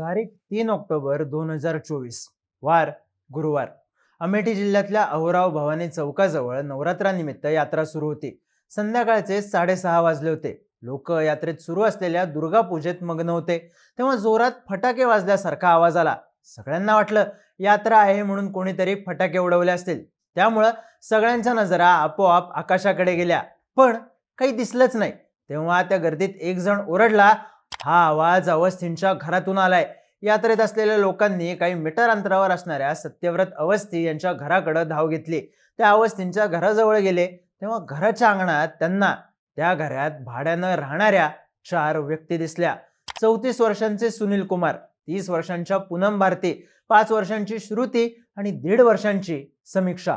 तारीख तीन ऑक्टोबर दोन हजार चोवीस वार गुरुवार. अमेठी जिल्ह्यातल्या अहोराव भवानी चौकाजवळ नवरात्रानिमित्त यात्रा सुरू होती. संध्याकाळचे साडेसहा वाजले होते. लोक यात्रेत सुरू असलेल्या दुर्गा पूजेत मग्न होते. तेव्हा जोरात फटाके वाजल्यासारखा आवाज आला. सगळ्यांना वाटलं यात्रा आहे म्हणून कोणीतरी फटाके उडवले असतील. त्यामुळं सगळ्यांच्या नजरा आपोआप आकाशाकडे गेल्या. पण काही दिसलंच नाही. तेव्हा त्या गर्दीत एक जण ओरडला हा आवाज अवस्थींच्या घरातून आलाय. यात्रेत असलेल्या लोकांनी काही मीटर अंतरावर असणाऱ्या सत्यव्रत अवस्थी यांच्या घराकडे धाव घेतली. त्या अवस्थींच्या घराजवळ गेले. तेव्हा घराच्या अंगणात त्यांना त्या घरात भाड्यानं राहणाऱ्या चार व्यक्ती दिसल्या. चौतीस वर्षांचे सुनील कुमार तीस वर्षांच्या पूनम भारती पाच वर्षांची श्रुती आणि दीड वर्षांची समीक्षा.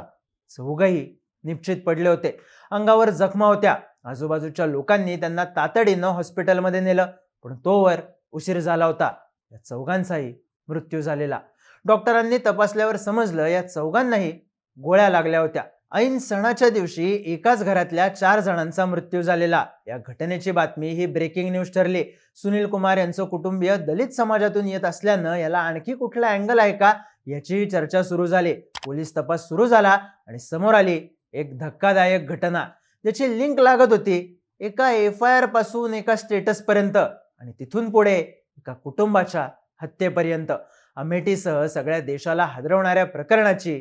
चौघही निश्चित पडले होते. अंगावर जखमा होत्या. आजूबाजूच्या लोकांनी त्यांना तातडीनं हॉस्पिटलमध्ये नेलं. पण तोवर उशीर झाला होता. या चौघांचाही मृत्यू झालेला. डॉक्टरांनी तपासल्यावर समजलं या चौघांनाही गोळ्या लागल्या होत्या. ऐन सणाच्या दिवशी एकाच घरातल्या चार जणांचा मृत्यू झालेला. या घटनेची बातमी ही ब्रेकिंग न्यूज ठरली. सुनील कुमार यांचं कुटुंबीय दलित समाजातून येत असल्यानं याला आणखी कुठला अँगल आहे का याचीही चर्चा सुरू झाली. पोलीस तपास सुरू झाला आणि समोर आली एक धक्कादायक घटना ज्याची लिंक लागत होती एका एफ आय आरपासून एका स्टेटस पर्यंत. आणि तिथून पुढे एका कुटुंबाच्या हत्येपर्यंत अमेठीसह सगळ्या देशाला हादरवणाऱ्या प्रकरणाची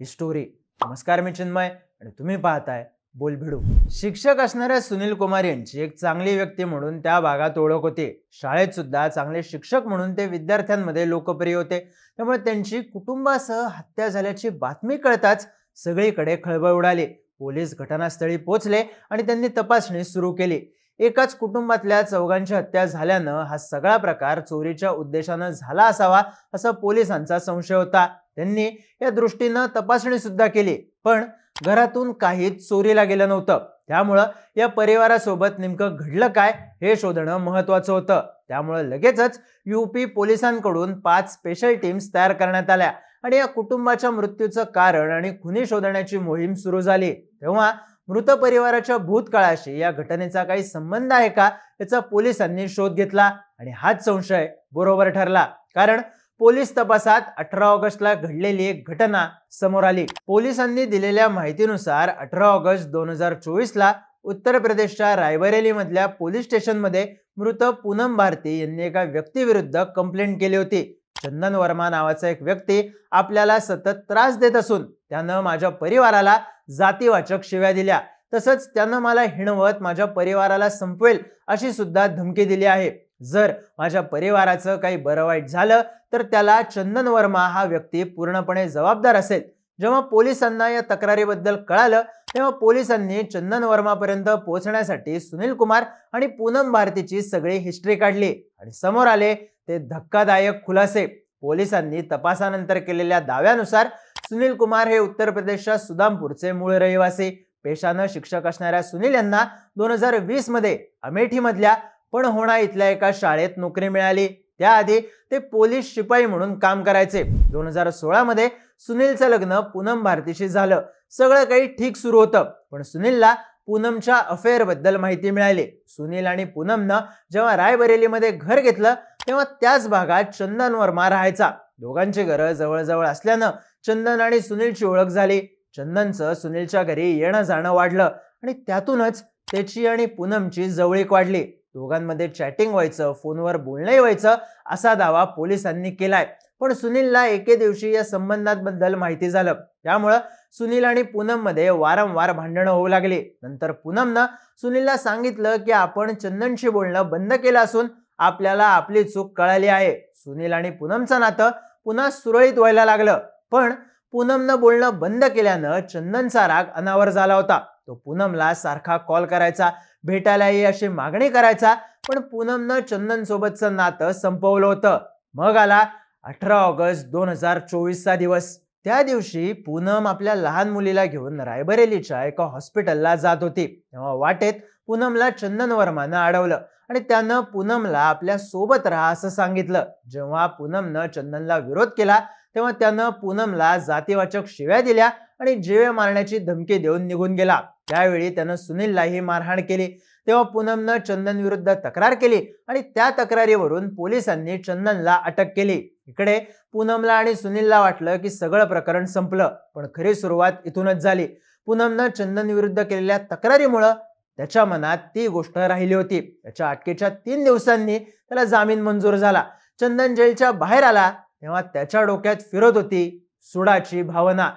ही स्टोरी नमस्कार मी चिन्मय आणि तुम्ही पाहताय बोल भिडू शिक्षक असणाऱ्या सुनील कुमार यांची एक चांगली व्यक्ती म्हणून त्या भागात ओळख होती. शाळेत सुद्धा चांगले शिक्षक म्हणून ते विद्यार्थ्यांमध्ये लोकप्रिय होते. त्यामुळे त्यांची कुटुंबासह हत्या झाल्याची बातमी कळताच सगळीकडे खळबळ उडाली. पोलीस घटनास्थळी पोहोचले आणि त्यांनी तपासणी सुरू केली. एकाच कुटुंबातल्या चौघांची हत्या झाल्यानं हा सगळा प्रकार चोरीच्या उद्देशानं झाला असावा असा पोलिसांचा संशय होता. त्यांनी या दृष्टीनं तपासणी सुद्धा केली पण घरातून काहीच चोरीला गेलं नव्हतं. त्यामुळं या परिवारासोबत नेमकं घडलं काय हे शोधणं महत्वाचं होतं. त्यामुळं लगेचच युपी पोलिसांकडून पाच स्पेशल टीम्स तयार करण्यात आल्या आणि या कुटुंबाच्या मृत्यूचं कारण आणि खुनी शोधण्याची मोहीम सुरू झाली. तेव्हा मृत परिवाराच्या भूतकाळाशी या घटनेचा काही संबंध आहे का? याचा पोलिसांनी शोध घेतला आणि हाच संशय बरोबर ठरला. कारण पोलीस तपासात अठरा ऑगस्टला घडलेली एक घटना समोर आली. पोलिसांनी दिलेल्या माहितीनुसार अठरा ऑगस्ट दोन हजार चोवीसला उत्तर प्रदेशच्या रायबरेलीमधल्या पोलीस स्टेशनमध्ये मृत पूनम भारती यांनी एका व्यक्तीविरुद्ध कंप्लेंट केली होती. चंदन वर्मा नावाचा एक व्यक्ती आपल्याला सतत त्रास देत असून त्यानं माझ्या परिवाराला जातीवाचक शिव्या दिल्या. तसंच त्यानं मला हिणवत माझ्या परिवाराला संपवेल अशी सुद्धा धमकी दिली आहे. जर माझ्या परिवाराचं काही बरं वाईट झालं तर त्याला चंदन वर्मा हा व्यक्ती पूर्णपणे जबाबदार असेल. जेव्हा पोलिसांना या तक्रारीबद्दल कळालं तेव्हा पोलिसांनी चंदन वर्मापर्यंत पोहोचण्यासाठी सुनील कुमार आणि पूनम भारतीची सगळी हिस्ट्री काढली आणि समोर आले ते धक्कादायक खुलासे. पोलिसांनी तपासानंतर केलेल्या दाव्यानुसार सुनील कुमार हे उत्तर प्रदेशच्या सुदामपूरचे मूळ रहिवासी. पेशानं शिक्षक असणाऱ्या सुनील यांना दोन हजार वीसमध्ये अमेठीमधल्या पणहोणा इथल्या एका शाळेत नोकरी मिळाली. त्याआधी ते पोलीस शिपाई म्हणून काम करायचे. दोन हजार सोळा मध्ये सुनीलचं लग्न पूनम भारतीशी झालं. सगळं काही ठीक सुरू होतं पण सुनीलला पूनमच्या अफेअरबद्दल माहिती मिळाली. सुनील आणि पूनमनं जेव्हा रायबरेलीमध्ये घर घेतलं तेव्हा त्याच भागात चंदन वर्मा राहायचा. दोघांची घरं जवळजवळ असल्यानं चंदन आणि सुनीलची ओळख झाली. चंदनचं सुनीलच्या घरी येणं जाणं वाढलं आणि त्यातूनच त्याची आणि पूनमची जवळीक वाढली. दोघांमध्ये चॅटिंग व्हायचं फोनवर बोलणंही व्हायचं असा दावा पोलिसांनी केलाय. पण सुनीलला एके दिवशी या संबंधांबद्दल माहिती झालं. त्यामुळं सुनील आणि पूनममध्ये वारंवार भांडणं होऊ लागली. नंतर पूनमनं सुनीलला सांगितलं की आपण चंदनशी बोलणं बंद केलं असून आपल्याला आपली चूक कळाली आहे. सुनील आणि पूनमचं नातं पुन्हा सुरळीत व्हायला लागलं. पण पूनमनं बोलणं बंद केल्यानं चंदनचा राग अनावर झाला होता. तो पूनमला सारखा कॉल करायचा भेटायला ये अशी मागणी करायचा पण पूनमनं चंदन सोबतचं नातं संपवलं होतं. मग आला अठरा ऑगस्ट दोन हजार चोवीसचा दिवस. त्या दिवशी पूनम आपल्या लहान मुलीला घेऊन रायबरेलीच्या एका हॉस्पिटलला जात होती. तेव्हा वाटेत पूनमला चंदन वर्मानं अडवलं आणि त्यानं पूनमला आपल्यासोबत राहा असं सांगितलं. जेव्हा पूनमनं चंदनला विरोध केला तेव्हा त्यानं पूनमला जातीवाचक शिव्या दिल्या आणि जीवे मारण्याची धमकी देऊन निघून गेला. त्यावेळी त्यानं सुनीललाही मारहाण केली. तेव्हा पूनमनं चंदन विरुद्ध तक्रार केली आणि त्या तक्रारीवरून पोलिसांनी चंदनला अटक केली. इकडे पूनमला आणि सुनीलला वाटलं की सगळं प्रकरण संपलं पण खरी सुरुवात इथूनच झाली. पूनमनं चंदन विरुद्ध केलेल्या तक्रारीमुळं त्याच्या मनात ती गोष्ट राहिली होती. त्याच्या अटकेच्या तीन दिवसांनी त्याला जामीन मंजूर झाला. चंदन जेलच्या बाहेर आला. तेव्हा त्याच्या डोक्यात फिरत होती सुडाची भावना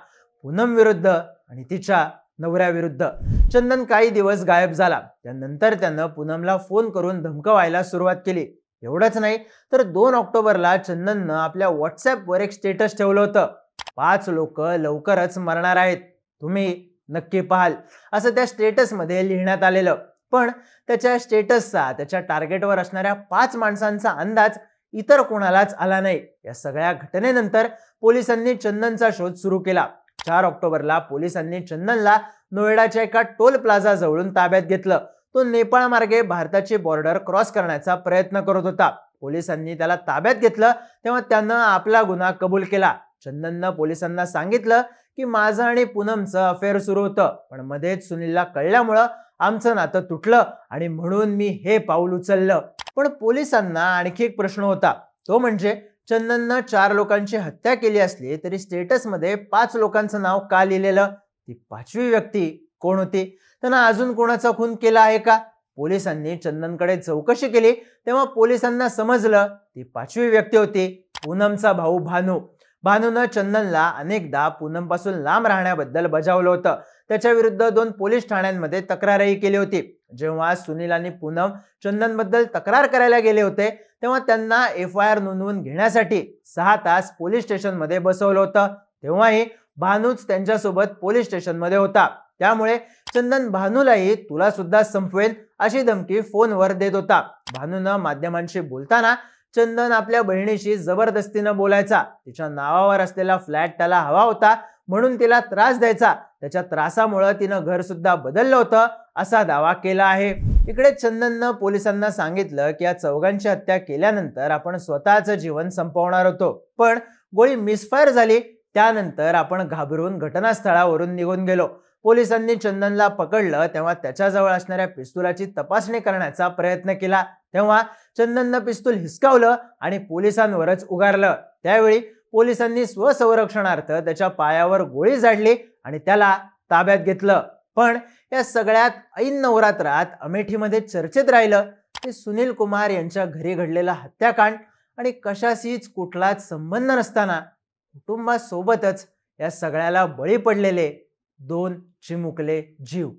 पूनम विरुद्ध आणि तिच्या नवऱ्याविरुद्ध चंदन काही दिवस गायब झाला. त्यानंतर त्यानं पूनमला फोन करून धमकवायला सुरुवात केली. एवढंच नाही तर दोन ऑक्टोबरला चंदननं आपल्या व्हॉट्सॲपवर एक स्टेटस ठेवलं होतं. पाच लोक लवकरच मरणार आहेत. तुम्ही नक्की पाहाल. असं त्या स्टेटसमध्ये लिहिण्यात आलेलं. पण त्याच्या स्टेटसचा त्याच्या टार्गेटवर असणाऱ्या पाच माणसांचा अंदाज इतर कोणालाच आला नाही. या सगळ्या घटनेनंतर पोलिसांनी चंदनचा शोध सुरू केला. चार ऑक्टोबरला पोलिसांनी चंदनला नोएडाच्या एका टोल प्लाझा जवळून ताब्यात घेतलं. तो नेपाळ मार्गे भारताची बॉर्डर क्रॉस करण्याचा प्रयत्न करत होता. पोलिसांनी त्याला ताब्यात घेतलं तेव्हा त्यानं आपला गुन्हा कबूल केला. चंदननं पोलिसांना सांगितलं की माझं आणि पूनमचं अफेअर सुरू होतं पण मध्येच सुनीलला कळल्यामुळं आमचं नातं तुटलं आणि म्हणून मी हे पाऊल उचललं. पण पोलिसांना आणखी एक प्रश्न होता. तो म्हणजे चंदननं चार लोकांची हत्या केली असली तरी स्टेटसमध्ये पाच लोकांचं नाव का लिहिलेलं? ती पाचवी व्यक्ती कोण होती? त्यांना अजून कोणाचा खून केला आहे का? पोलिसांनी चंदनकडे चौकशी केली. तेव्हा पोलिसांना समजलं ती पाचवी व्यक्ती होती पूनमचा भाऊ भानू. भानूनं चंदनला अनेकदा पूनमपासून लांब राहण्याबद्दल बजावलं होतं. त्याच्या विरुद्ध दोन पोलीस ठाण्यांमध्ये तक्रारही केली होती. जेव्हा सुनील आणि पूनम चंदनबद्दल तक्रार करायला गेले होते तेव्हा त्यांना एफ आय आर नोंदवून घेण्यासाठी सहा तास पोलीस स्टेशनमध्ये बसवलं होतं. तेव्हाही भानूच त्यांच्यासोबत पोलीस स्टेशनमध्ये होता. त्यामुळे चंदन भानूलाही तुला सुद्धा संपवेल अशी धमकी फोनवर देत होता. भानूनं माध्यमांशी बोलताना चंदन आपल्या बहिणीशी जबरदस्तीनं बोलायचा. तिच्या नावावर असलेला फ्लॅट त्याला हवा होता म्हणून तिला त्रास द्यायचा. त्याच्या त्रासामुळं तिनं घर सुद्धा बदललं होतं. असा दावा केला आहे. इकडे चंदननं पोलिसांना सांगितलं की या चौघांची हत्या केल्यानंतर आपण स्वतःचं जीवन संपवणार होतो. पण गोळी मिसफायर झाली त्यानंतर आपण घाबरून घटनास्थळावरून निघून गेलो. पोलिसांनी चंदनला पकडलं तेव्हा त्याच्याजवळ असणाऱ्या पिस्तुलाची तपासणी करण्याचा प्रयत्न केला. तेव्हा चंदननं पिस्तूल हिसकावलं आणि पोलिसांवरच उगारलं. त्यावेळी पोलिसांनी स्वसंरक्षणार्थ त्याच्या पायावर गोळी झाडली आणि त्याला ताब्यात घेतलं. पण या सगळ्यात ऐन नवरात्रात अमेठीमध्ये चर्चेत राहिलं ते सुनील कुमार यांच्या घरी घडलेला हत्याकांड आणि कशाशीच कुठलाच संबंध नसताना कुटुंबासोबतच या सगळ्याला बळी पडलेले दोन चिमुकले जीव.